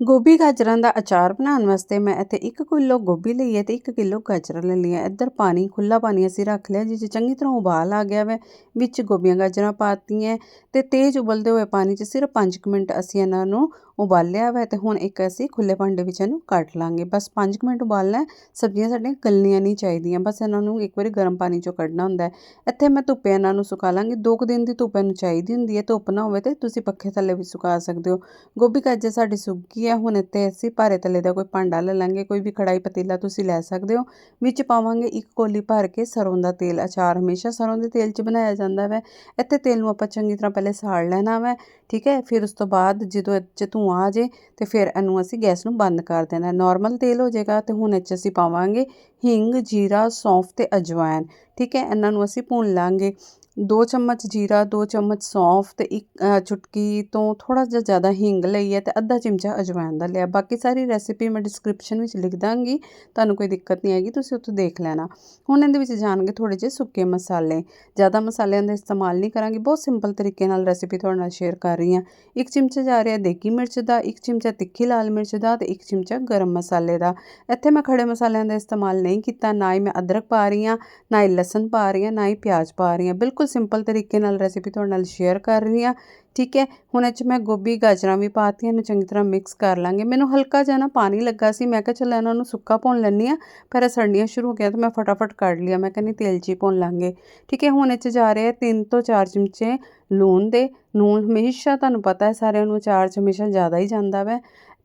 ਗੋਭੀ ਗਾਜਰਾਂ ਦਾ ਅਚਾਰ ਬਣਾਉਣ ਵਾਸਤੇ ਮੈਂ ਇੱਥੇ 1 ਕਿਲੋ ਗੋਭੀ ਲਈ ਹੈ ਤੇ 1 ਕਿਲੋ ਗਾਜਰਾਂ ਲੈ ਲਈਆਂ ਇੱਧਰ ਪਾਣੀ ਖੁੱਲਾ ਪਾਣੀ ਅਸੀਂ ਰੱਖ ਲਿਆ, ਜਿਸ 'ਚ ਚੰਗੀ ਤਰ੍ਹਾਂ ਉਬਾਲ ਆ ਗਿਆ ਵੈ, ਵਿੱਚ ਗੋਭੀਆਂ ਗਾਜਰਾਂ ਪਾਤੀਆਂ ਤੇ ਤੇਜ਼ ਉਬਲਦੇ ਹੋਏ ਪਾਣੀ 'ਚ ਸਿਰਫ 5 ਮਿੰਟ ਅਸੀਂ ਇਹਨਾਂ ਨੂੰ ਉਬਾਲਿਆ ਵੈ ਤੇ ਹੁਣ ਇੱਕ ਅਸੀਂ ਖੁੱਲੇ ਭਾਂਡੇ ਵਿੱਚ ਇਹਨੂੰ ਕੱਟ ਲਾਂਗੇ। ਬਸ 5 ਮਿੰਟ ਉਬਾਲਣਾ ਸਬਜ਼ੀਆਂ ਸਾਡੀਆਂ ਗਲਣੀਆਂ ਨਹੀਂ ਚਾਹੀਦੀਆਂ। ਬਸ ਇਹਨਾਂ ਨੂੰ ਇੱਕ ਵਾਰੀ ਗਰਮ ਪਾਣੀ 'ਚੋਂ ਕੱਢਣਾ ਹੁੰਦਾ ਇੱਥੇ ਮੈਂ ਧੁੱਪੇ ਇਹਨਾਂ ਨੂੰ ਸੁਕਾ ਲਾਂਗੀ। ਦੋ ਕੁ ਦਿਨ ਦੀ ਧੁੱਪ ਇਹਨੂੰ ਚਾਹੀਦੀ ਹੁੰਦੀ ਹੈ। ਧੁੱਪ ਨਾ ਹੋਵੇ ਤੇ ਤੁਸੀਂ ਪੱਖੇ ਥੱਲੇ ਵੀ ਸੁਕਾ ਸਕਦੇ ਹੋ। ਗੋਭੀ ਗਾਜਰ ਸਾਡੀ ਸੁੱਕ ਗਈ ਹੈ, ਹੁਣ ਇੱਥੇ ਅਸੀਂ ਭਾਰੇ ਥੱਲੇ ਦਾ ਕੋਈ ਭਾਂਡਾ ਲੈ ਲਾਂਗੇ। ਕੋਈ ਵੀ ਕੜਾਈ ਪਤੀਲਾ ਤੁਸੀਂ ਲੈ ਸਕਦੇ ਹੋ। ਵਿੱਚ ਪਾਵਾਂਗੇ ਇੱਕ ਕੋਲੀ ਭਰ ਕੇ ਸਰੋਂ ਦਾ ਤੇਲ। ਅਚਾਰ ਹਮੇਸ਼ਾ ਸਰੋਂ ਦੇ ਤੇਲ 'ਚ ਬਣਾਇਆ ਜਾਂਦਾ ਵੈ। ਇੱਥੇ ਤੇਲ ਨੂੰ ਆਪਾਂ ਚੰਗੀ ਤਰ੍ਹਾਂ ਪਹਿਲੇ ਸਾੜ ਲੈਣਾ ਵੈ। ਠੀਕ ਹੈ? ਫਿਰ ਉਸ ਤੋਂ ਬਾਅਦ ਜਦੋਂ ਇਹ ਧੂੰਆਂ ਆ ਜੇ ਤੇ ਫਿਰ ਇਹਨੂੰ ਅਸੀਂ ਗੈਸ ਨੂੰ ਬੰਦ ਕਰ ਦੇਣਾ। ਨਾਰਮਲ ਤੇਲ ਹੋ ਜਾਏਗਾ ਤੇ ਹੁਣ ਇਹ 'ਚ ਅਸੀਂ ਪਾਵਾਂਗੇ ਹਿੰਗ, ਜੀਰਾ, ਸੌਂਫ ਤੇ ਅਜਵਾਇਨ ਠੀਕ ਹੈ, ਇਹਨਾਂ ਨੂੰ ਅਸੀਂ ਭੁੰਨ ਲਾਂਗੇ। ਦੋ ਚਮਚ ਜੀਰਾ, ਦੋ ਚਮਚ ਸੌਂਫ ਤੇ ਇੱਕ ਚੁਟਕੀ ਤੋਂ ਥੋੜਾ ਜਿਹਾ ਜ਼ਿਆਦਾ ਹਿੰਗ ਲਈ ਹੈ ਤੇ ਅੱਧਾ ਚਮਚਾ ਅਜਵਾਇਣ ਦਾ ਲਿਆ। ਬਾਕੀ ਸਾਰੀ ਰੈਸਿਪੀ ਮੈਂ ਡਿਸਕ੍ਰਿਪਸ਼ਨ ਵਿੱਚ ਲਿਖ ਦਾਂਗੀ, ਤੁਹਾਨੂੰ ਕੋਈ ਦਿੱਕਤ ਨਹੀਂ ਆਏਗੀ, ਤੁਸੀਂ ਉੱਥੋਂ ਦੇਖ ਲੈਣਾ। ਹੁਣ ਇਹਦੇ ਵਿੱਚ ਜਾਣਗੇ ਥੋੜੇ ਜਿਹੇ ਸੁੱਕੇ ਮਸਾਲੇ। ਜ਼ਿਆਦਾ ਮਸਾਲਿਆਂ ਦਾ ਇਸਤੇਮਾਲ ਨਹੀਂ ਕਰਾਂਗੀ, ਬਹੁਤ ਸਿੰਪਲ ਤਰੀਕੇ ਨਾਲ ਰੈਸਿਪੀ ਤੁਹਾਡੇ ਨਾਲ ਸ਼ੇਅਰ ਕਰ ਰਹੀ ਹਾਂ। ਇੱਕ ਚਮਚਾ ਜਾ ਰਿਹਾ ਦੇਗੀ ਮਿਰਚ ਦਾ, ਇੱਕ ਚਮਚਾ ਤਿੱਖੀ ਲਾਲ ਮਿਰਚ ਦਾ ਤੇ ਇੱਕ ਚਮਚਾ ਗਰਮ ਮਸਾਲੇ ਦਾ। ਇੱਥੇ ਮੈਂ ਖੜੇ ਮਸਾਲਿਆਂ ਦਾ ਇਸਤੇਮਾਲ ਨਹੀਂ ਕੀਤਾ, ਨਾ ਹੀ ਮੈਂ ਅਦਰਕ ਪਾ ਰਹੀ ਹਾਂ, ਨਾ ਹੀ ਲਸਣ ਪਾ ਰਹੀ ਹਾਂ, ਨਾ ਹੀ ਪਿਆਜ਼ ਪਾ ਰਹੀ ਹਾਂ। ਬਿਲਕੁਲ ਸਿੰਪਲ ਤਰੀਕੇ ਨਾਲ ਰੈਸਿਪੀ ਤੁਹਾਡੇ ਨਾਲ ਸ਼ੇਅਰ ਕਰ ਰਹੀ ਹਾਂ। ਠੀਕ ਹੈ, ਹੁਣ ਇਹ 'ਚ ਮੈਂ ਗੋਭੀ, ਗਾਜਰਾਂ ਵੀ ਪਾਤੀਆਂ ਇਹਨੂੰ ਚੰਗੀ ਤਰ੍ਹਾਂ ਮਿਕਸ ਕਰ ਲਾਂਗੇ। ਮੈਨੂੰ ਹਲਕਾ ਜਿਹਾ ਨਾ ਪਾਣੀ ਲੱਗਾ ਸੀ, ਮੈਂ ਕਿਹਾ ਚਲੋ ਇਹਨਾਂ ਨੂੰ ਸੁੱਕਾ ਭੁੰਨ ਲੈਂਦੀ ਆ ਪਰ ਇਹ ਸੜਨੀਆਂ ਸ਼ੁਰੂ ਹੋ ਗਿਆ ਤਾਂ ਮੈਂ ਫਟਾਫਟ ਕੱਢ ਲਿਆ। ਮੈਂ ਕਹਿੰਦੀ ਤੇਲ 'ਚ ਹੀ ਭੁੰਨ ਲਾਂਗੇ। ਠੀਕ ਹੈ, ਹੁਣ ਇਹ 'ਚ ਜਾ ਰਹੇ ਆ 3 ਤੋਂ 4 ਚਮਚੇ ਲੂਣ ਦੇ। ਲੂਣ ਹਮੇਸ਼ਾ ਤੁਹਾਨੂੰ ਪਤਾ ਹੈ, ਸਾਰਿਆਂ ਨੂੰ ਅਚਾਰ 'ਚ ਹਮੇਸ਼ਾ ਜ਼ਿਆਦਾ ਹੀ ਜਾਂਦਾ ਵੈ।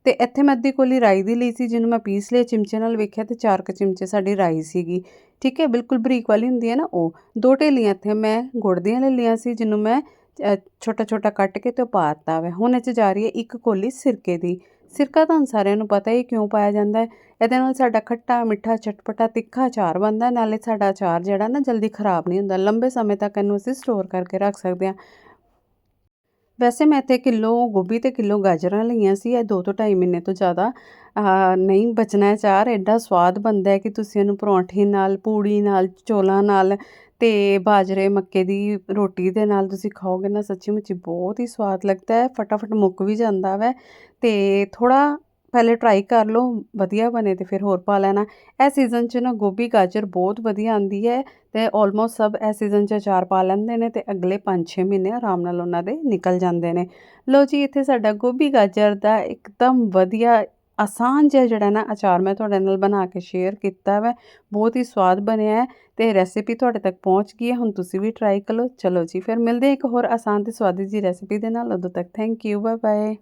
ਤੇ ਇੱਥੇ ਮੈਂ ਅੱਧੀ ਕੋਲੀ ਰਾਈ ਦੀ ਲਈ ਸੀ, ਜਿਹਨੂੰ ਮੈਂ ਪੀਸ ਲਿਆ, ਚਮਚੇ ਨਾਲ ਵੇਖਿਆ ਤੇ ਚਾਰ ਕ ਚਮਚੇ ਸਾਡੀ ਰਾਈ ਸੀਗੀ। ਠੀਕ ਹੈ, ਬਿਲਕੁਲ ਬਰੀਕ ਵਾਲੀ ਹੁੰਦੀ ਹੈ ਨਾ ਉਹ। ਦੋ ਢੇਲੀਆਂ ਇੱਥੇ ਮੈਂ ਗੁੜ ਦੀਆਂ ਲੈ ਲਈਆਂ ਸੀ, ਜਿਹਨੂੰ ਮੈਂ ਛੋਟਾ ਛੋਟਾ ਕੱਟ ਕੇ ਤੇ ਪਾਤਾ ਵਾ। ਹੁਣ ਇਹ 'ਚ ਜਾ ਰਹੀ ਹੈ ਇੱਕ ਕੋਲੀ ਸਿਰਕੇ ਦੀ। ਸਿਰਕਾ ਤਾਂ ਸਾਰਿਆਂ ਨੂੰ ਪਤਾ ਹੀ ਕਿਉਂ ਪਾਇਆ ਜਾਂਦਾ ਹੈ। ਇਹਦੇ ਨਾਲ ਸਾਡਾ ਖੱਟਾ, ਮਿੱਠਾ, ਚਟਪਟਾ, ਤਿੱਖਾ ਅਚਾਰ ਬਣਦਾ ਨਾਲੇ ਸਾਡਾ ਅਚਾਰ ਜਿਹੜਾ ਨਾ ਜਲਦੀ ਖਰਾਬ ਨਹੀਂ ਹੁੰਦਾ। ਲੰਬੇ ਸਮੇਂ ਤੱਕ ਇਹਨੂੰ ਅਸੀਂ ਸਟੋਰ ਕਰਕੇ ਰੱਖ ਸਕਦੇ ਹਾਂ। ਵੈਸੇ ਮੈਂ ਇੱਥੇ ਕਿਲੋ ਗੋਭੀ ਤੇ ਕਿਲੋ ਗਾਜਰਾਂ ਲਈਆਂ ਸੀ, ਇਹ 2 ਤੋਂ 2.5 ਮਹੀਨੇ ਤੋਂ ਜ਼ਿਆਦਾ ਨਹੀਂ ਬਚਣਾ ਚਾਰ ਐਡਾ ਸਵਾਦ ਬਣਦਾ ਹੈ ਕਿ ਤੁਸੀਂ ਇਹਨੂੰ ਪਰੌਂਠੇ ਨਾਲ, ਪੂੜੀ ਨਾਲ, ਚੋਲਾਂ ਨਾਲ ਤੇ ਬਾਜਰੇ, ਮੱਕੇ ਦੀ ਰੋਟੀ ਦੇ ਨਾਲ ਤੁਸੀਂ ਖਾਓਗੇ ਨਾ ਸੱਚੀ ਮੁੱਚੀ ਬਹੁਤ ਹੀ ਸਵਾਦ ਲੱਗਦਾ ਹੈ, ਫਟਾਫਟ ਮੁੱਕ ਵੀ ਜਾਂਦਾ ਵੈ ਤੇ ਥੋੜਾ ਪਹਿਲੇ ਟਰਾਈ ਕਰ ਲਓ, ਵਧੀਆ ਬਣੇ ਤੇ ਫਿਰ ਹੋਰ ਪਾ ਲੈਣਾ। ਇਹ ਸੀਜ਼ਨ 'ਚ ਨਾ ਗੋਭੀ, ਗਾਜਰ ਬਹੁਤ ਵਧੀਆ ਆਂਦੀ ਹੈ ਤੇ ਆਲਮੋਸਟ ਸਭ ਇਹ ਸੀਜ਼ਨ 'ਚ ਅਚਾਰ ਪਾ ਲੈਂਦੇ ਨੇ ਤੇ ਅਗਲੇ 5-6 ਮਹੀਨੇ ਆਰਾਮ ਨਾਲ ਉਹਨਾਂ ਦੇ ਨਿਕਲ ਜਾਂਦੇ ਨੇ। ਲੋ ਜੀ, ਇੱਥੇ ਸਾਡਾ ਗੋਭੀ, ਗਾਜਰ ਦਾ ਇੱਕਦਮ ਵਧੀਆ ਆਸਾਨ ਜਿਹਾ ਜਿਹੜਾ ਨਾ ਅਚਾਰ ਮੈਂ ਤੁਹਾਡੇ ਨਾਲ ਬਣਾ ਕੇ ਸ਼ੇਅਰ ਕੀਤਾ ਵੈ, ਬਹੁਤ ਹੀ ਸਵਾਦ ਬਣਿਆ ਹੈ ਤੇ ਰੈਸਿਪੀ ਤੁਹਾਡੇ ਤੱਕ ਪਹੁੰਚ ਗਈ ਹੈ, ਹੁਣ ਤੁਸੀਂ ਵੀ ਟਰਾਈ ਕਰੋ ਚਲੋ ਜੀ, ਫਿਰ ਮਿਲਦੇ ਇੱਕ ਹੋਰ ਆਸਾਨ ਤੇ ਸਵਾਦੀ ਜੀ ਰੈਸਿਪੀ ਦੇ ਨਾਲ, ਉਦੋਂ ਤੱਕ ਥੈਂਕ ਯੂ ਬਾਏ ਬਾਏ